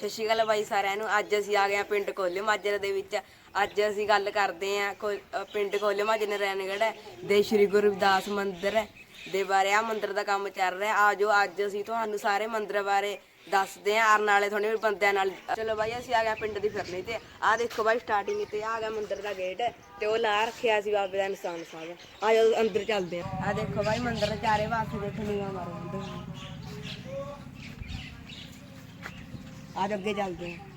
ਸਤਿ ਸ਼੍ਰੀ ਅਕਾਲ ਬਾਈ ਸਾਰਿਆਂ ਨੂੰ, ਅੱਜ ਅਸੀਂ ਆ ਗਏ ਆ ਪਿੰਡ ਕੋਲੇ ਮਾਜਰੇ ਦੇ ਵਿੱਚ। ਅੱਜ ਅਸੀਂ ਗੱਲ ਕਰਦੇ ਆ ਪਿੰਡ ਕੋਲੇ ਮਾਜਰੇ ਰੈਨਗੜ ਦੇ ਸ਼੍ਰੀ ਗੁਰੂ ਰਵਿਦਾਸ ਮੰਦਿਰ ਦੇ ਬਾਰੇ ਆ ਮੰਦਿਰ ਦਾ ਕੰਮ ਚੱਲ ਰਿਹਾ ਆਜੋ ਅੱਜ ਅਸੀਂ ਤੁਹਾਨੂੰ ਸਾਰੇ ਮੰਦਿਰ ਬਾਰੇ ਦੱਸਦੇ ਆ ਆਰ ਨਾਲੇ ਥੋੜੇ ਬੰਦਿਆਂ ਨਾਲ। ਚਲੋ ਬਾਈ, ਅਸੀਂ ਆ ਗਏ ਪਿੰਡ ਦੀ ਫਿਰਨੀ ਤੇ ਆ ਦੇਖੋ ਬਾਈ ਸਟਾਰਟਿੰਗ ਤੇ ਆ ਗਿਆ ਮੰਦਿਰ ਦਾ ਗੇਟ ਤੇ ਉਹ ਲਾ ਰੱਖਿਆ ਸੀ ਬਾਬੇ ਦਾ ਨਿਸ਼ਾਨ ਸਾਹਿਬ। ਆ ਜਾਓ, ਅੰਦਰ ਚੱਲਦੇ ਆ ਆ ਦੇਖੋ ਬਾਈ, ਮੰਦਿਰ ਚਾਰੇ ਪਾਸੇ ਦੇਖੋ ਮਾਰੋ आज ਅੱਗੇ ਚੱਲਦੇ ਹਾਂ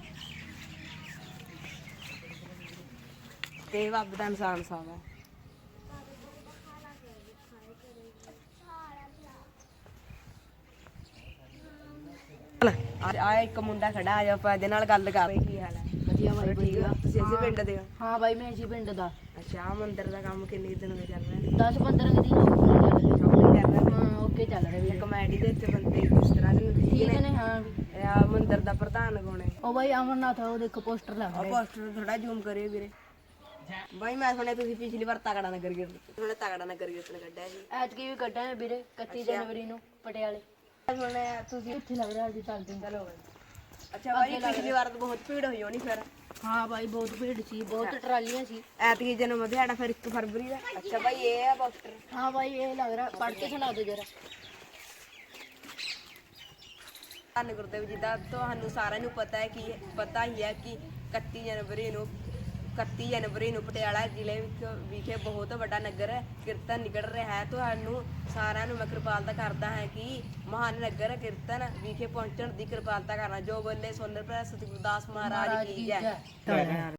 ਤੇ ਬਾਬੇ ਦਾ ਇਨਸਾਨ ਸਾਹਿਬ ਹੈ ਆ ਆ ਇੱਕ ਮੁੰਡਾ ਖੜਾ ਆ ਜਾ ਆਪਾਂ ਇਹਦੇ ਨਾਲ ਗੱਲ ਕਰ ਕੀ ਹਾਲ ਹੈ ਵਧੀਆ ਬਾਈ ਠੀਕ ਆ ਤੁਸੀਂ ਇਸੇ ਪਿੰਡ ਦੇ ਹੋ? ਹਾਂ ਬਾਈ ਮੈਂ ਜੀ ਪਿੰਡ ਦਾ। ਅੱਛਾ ਆ ਮੰਦਿਰ ਦਾ ਕੰਮ ਕਿੰਨੇ ਦਿਨ ਹੋ ਚੱਲ ਰਿਹਾ? 10 15 ਦਿਨ ਹੋ ਗਏ। ਚੱਲ ਰਿਹਾ ਹਾਂ ਓਕੇ ਚੱਲ ਰਿਹਾ ਵੀਰੇ ਕਮੇਡੀ ਦੇ ਇੱਥੇ ਬੰਦੇ ਕਿਸ ਤਰ੍ਹਾਂ ਦੇ ਹੁੰਦੇ ਠੀਕ ਨੇ ਹਾਂ ਆ ਮੰਦਿਰ ਦਾ ਪ੍ਰਧਾਨ ਕੌਣ ਹੈ? ਉਹ ਬਾਈ ਅਮਰਨਾਥ ਉਹ ਦੇਖੋ ਪੋਸਟਰ ਲੱਗ ਰਿਹਾ। ਪੋਸਟਰ ਥੋੜਾ ਜ਼ੂਮ ਕਰਿਓ ਵੀਰੇ। ਬਾਈ ਮੈਂ ਸੁਣਿਆ ਤੁਸੀਂ ਪਿਛਲੀ ਵਾਰ ਤਗੜਾ ਨਗਰ ਕੀਰਤਨ ਥੋੜਾ ਤਗੜਾ ਨਗਰ ਕੀਰਤਨ ਕੱਢਿਆ ਸੀ। ਐਤਕੀ ਵੀ ਕੱਢਿਆ ਨੇ ਵੀਰੇ 31 ਜਨਵਰੀ ਨੂੰ ਪਟਿਆਲੇ। ਮੈਂ ਸੁਣਿਆ ਤੁਸੀਂ ਇੱਥੇ ਲੱਗ ਰਿਹਾ ਜੀ ਚੱਲਦੇ ਹਾਂ। ਚਲੋ ਅੱਛਾ ਬਾਈ ਪਿਛਲੀ ਵਾਰ ਤਾਂ ਬਹੁਤ ਭੀੜ ਹੋਈ ਹੋਣੀ ਫਿਰ। ਹਾਂ ਬਾਈ ਬਹੁਤ ਭੀੜ ਸੀ ਬਹੁਤ ਟਰਾਲੀਆਂ ਸੀ। ਐਤਕੀ ਜਨਮ ਦਿਹਾੜਾ ਫਿਰ 1 ਫਰਵਰੀ ਦਾ। ਅੱਛਾ ਬਾਈ ਇਹ ਆ ਪੋਸਟਰ। ਹਾਂ ਬਾਈ ਇਹ ਲੱਗ ਰਿਹਾ ਪੜ੍ਹ ਕੇ ਸੁਣਾ ਦਿਓ ਜਰਾ। ਧੰਨ ਗੁਰਦੇਵ ਜੀ ਦਾ। ਤੁਹਾਨੂੰ ਸਾਰਿਆਂ ਨੂੰ ਪਤਾ ਹੈ ਕਿ ਪਤਾ ਹੀ ਹੈ ਕਿ 31 ਜਨਵਰੀ ਨੂੰ 31 ਜਨਵਰੀ ਨੂੰ ਪਟਿਆਲਾ ਜ਼ਿਲ੍ਹੇ ਵਿੱਚ ਵਿਖੇ ਬਹੁਤ ਵੱਡਾ ਨਗਰ ਕੀਰਤਨ ਨਿਕਲ ਰਿਹਾ ਹੈ। ਤੁਹਾਨੂੰ ਸਾਰਿਆਂ ਨੂੰ ਮੈਂ ਕਿਰਪਾਲਤਾ ਕਰਦਾ ਹਾਂ ਕਿ ਮਹਾਨ ਨਗਰ ਕੀਰਤਨ ਵਿਖੇ ਪਹੁੰਚਣ ਦੀ ਕਿਰਪਾਲਤਾ ਕਰਨਾ ਜੋ ਬੋਲੇ ਸੋਨਰ ਪ੍ਰਸਾਦ ਗੁਰਦਾਸ ਮਹਾਰਾਜ ਕੀ ਜੈ।